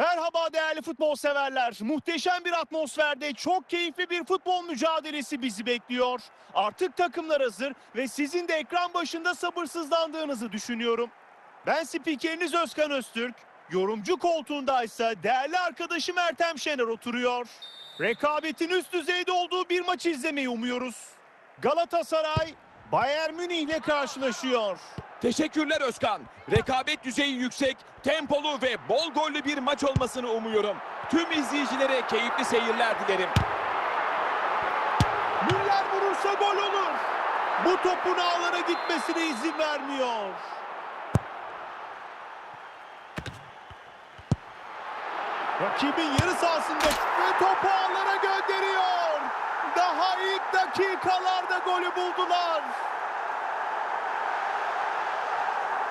Merhaba değerli futbol severler. Muhteşem bir atmosferde çok keyifli bir futbol mücadelesi bizi bekliyor. Artık takımlar hazır ve sizin de ekran başında sabırsızlandığınızı düşünüyorum. Ben spikeriniz Özkan Öztürk. Yorumcu koltuğundaysa değerli arkadaşım Ertem Şener oturuyor. Rekabetin üst düzeyde olduğu bir maç izlemeyi umuyoruz. Galatasaray Bayern Münih ile karşılaşıyor. Teşekkürler Özkan. Rekabet düzeyi yüksek, tempolu ve bol gollü bir maç olmasını umuyorum. Tüm izleyicilere keyifli seyirler dilerim. Müller vurursa gol olur. Bu topun ağlara gitmesine izin vermiyor. Rakibin yarı sahasında ve topu ağlara gönderiyor. Daha ilk dakikalarda golü buldular.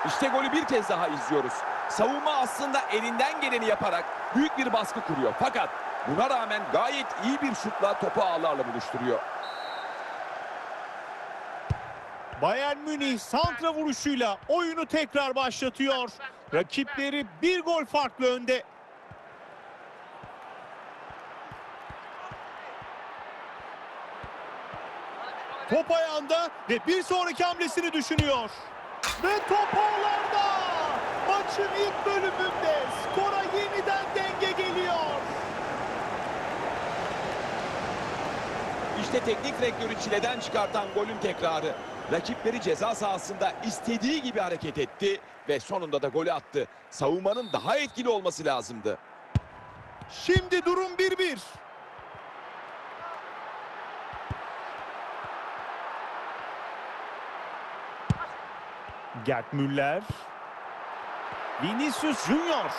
İşte golü bir kez daha izliyoruz. Savunma aslında elinden geleni yaparak büyük bir baskı kuruyor. Fakat buna rağmen gayet iyi bir şutla topu ağlarla buluşturuyor. Bayern Münih santra vuruşuyla oyunu tekrar başlatıyor. Rakipleri bir gol farklı önde. Top ayağında ve bir sonraki hamlesini düşünüyor. Ve top ağlarda. Maçın ilk bölümünde skora yeniden denge geliyor. İşte teknik direktörü çileden çıkartan golün tekrarı. Rakipleri ceza sahasında istediği gibi hareket etti ve sonunda da golü attı. Savunmanın daha etkili olması lazımdı. Şimdi durum 1-1. Gerd Müller. Vinicius Junior.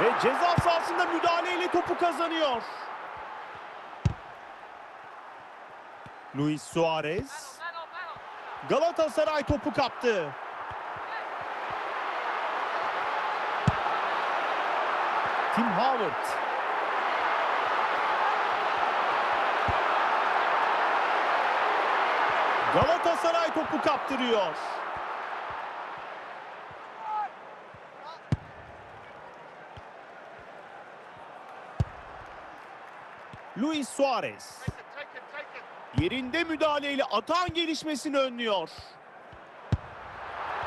Ve ceza sahasında müdahaleyle topu kazanıyor. Luis Suarez. Galatasaray topu kaptı. Tim Howard. Galatasaray topu kaptırıyor. Luis Suarez. Yerinde müdahaleyle atağın gelişmesini önlüyor.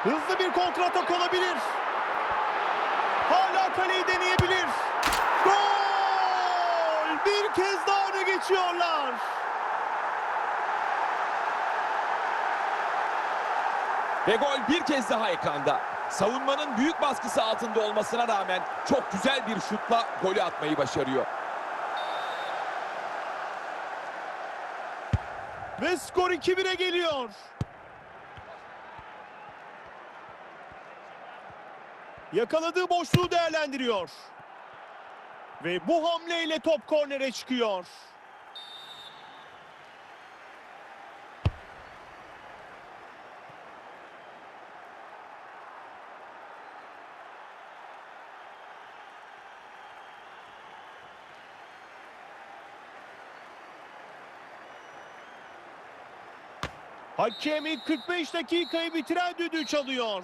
Hızlı bir kontratak olabilir. Hala kaleyi deneyebilir. Gol! Bir kez daha öne geçiyorlar. Ve gol bir kez daha ekranda. Savunmanın büyük baskısı altında olmasına rağmen çok güzel bir şutla golü atmayı başarıyor. Ve skor 2-1'e geliyor. Yakaladığı boşluğu değerlendiriyor. Ve bu hamleyle top kornere çıkıyor. Hakem ilk 45 dakikayı bitiren düdüğü çalıyor.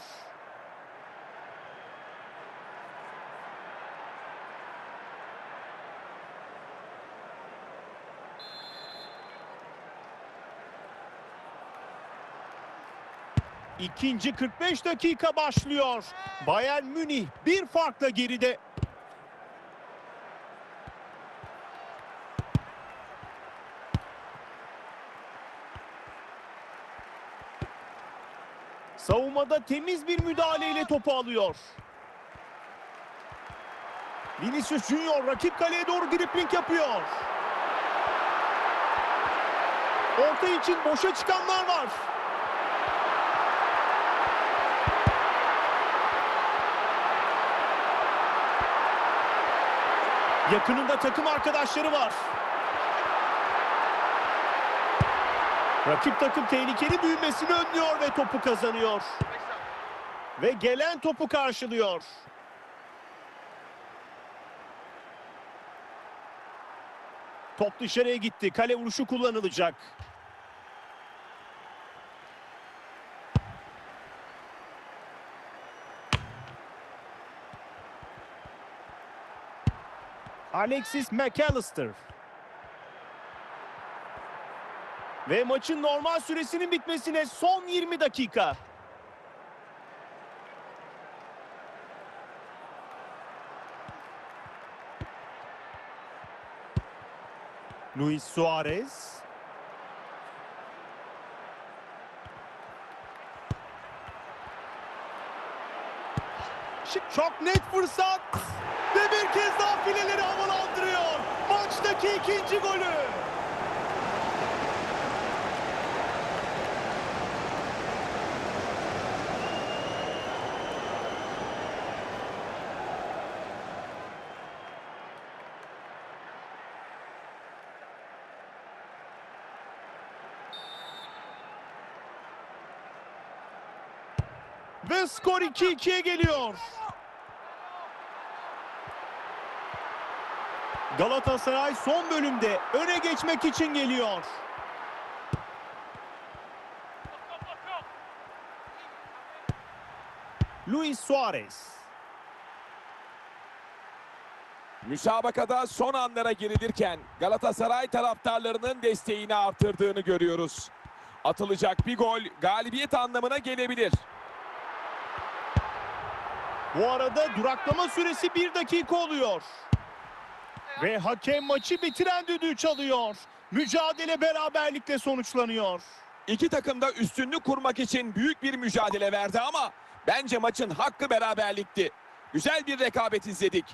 İkinci 45 dakika başlıyor. Bayern Münih bir farkla geride. Savunmada temiz bir müdahaleyle topu alıyor. Vinicius Junior rakip kaleye doğru dripling yapıyor. Orta için boşa çıkanlar var. Yakınında takım arkadaşları var. Rakip takım tehlikeli büyümesini önlüyor ve topu kazanıyor. Ve gelen topu karşılıyor. Top dışarıya gitti. Kale vuruşu kullanılacak. Alexis McAllister. Ve maçın normal süresinin bitmesine son 20 dakika. Luis Suarez. Çok net fırsat. Ve bir kez daha fileleri havalandırıyor. Maçtaki ikinci golü. Ve skor 2-2'ye geliyor. Galatasaray son bölümde öne geçmek için geliyor. Luis Suarez. Müsabakada son anlara girilirken Galatasaray taraftarlarının desteğini artırdığını görüyoruz. Atılacak bir gol galibiyet anlamına gelebilir. Bu arada duraklama süresi 1 dakika oluyor. Ve hakem maçı bitiren düdüğü çalıyor. Mücadele beraberlikle sonuçlanıyor. İki takım da üstünlük kurmak için büyük bir mücadele verdi ama bence maçın hakkı beraberlikti. Güzel bir rekabet izledik.